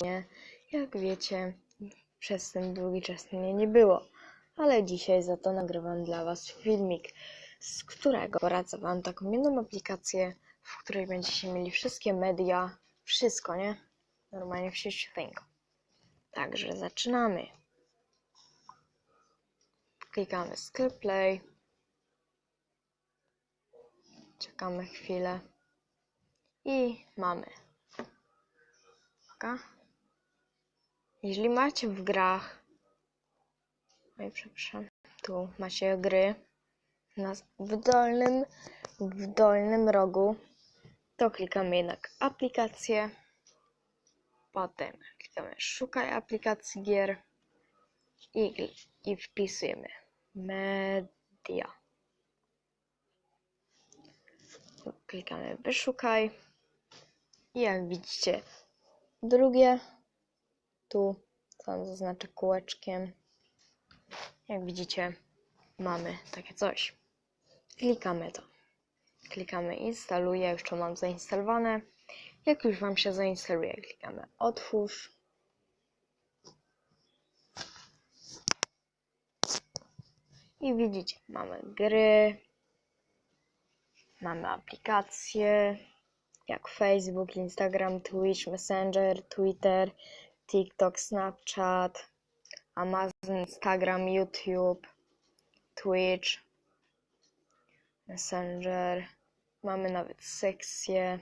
Nie? Jak wiecie, przez ten długi czas mnie nie było, ale dzisiaj za to nagrywam dla Was filmik, z którego poradzę Wam taką jedną aplikację, w której będziecie mieli wszystkie media, wszystko, nie? Normalnie wszystko. Także zaczynamy. Klikamy sklep play. Czekamy chwilę. I mamy. Uwaga. Jeżeli macie w grach, oj przepraszam, tu macie gry na, w dolnym, w dolnym rogu, to klikamy jednak aplikację, potem klikamy szukaj aplikacji gier i, i wpisujemy media. Klikamy wyszukaj. I jak widzicie drugie tu co zaznaczę kółeczkiem. Jak widzicie, mamy takie coś. Klikamy to. Klikamy instaluję, już to mam zainstalowane. Jak już Wam się zainstaluje, klikamy otwórz. I widzicie, mamy gry, mamy aplikacje, jak Facebook, Instagram, Twitch, Messenger, Twitter, TikTok, Snapchat, Amazon, Instagram, YouTube, Twitch, Messenger. Mamy nawet sekcję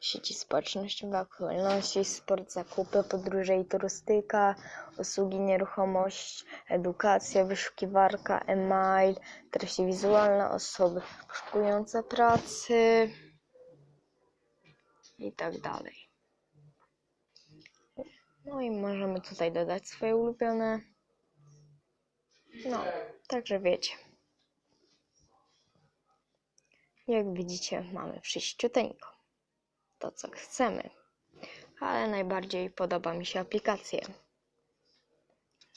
sieci społecznościowe, aktualności, sport, zakupy, podróże i turystyka, usługi, nieruchomość, edukacja, wyszukiwarka, e-mail, treści wizualne, osoby poszukujące pracy i tak dalej. No i możemy tutaj dodać swoje ulubione. No, także wiecie. Jak widzicie, mamy wszyściuteńko. To, co chcemy. Ale najbardziej podoba mi się aplikacja.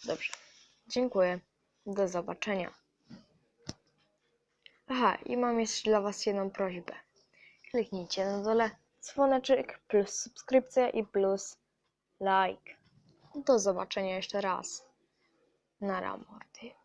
Dobrze. Dziękuję. Do zobaczenia. Aha, i mam jeszcze dla Was jedną prośbę. Kliknijcie na dole dzwoneczek plus subskrypcja i plus like. Do zobaczenia jeszcze raz. Na ramordy.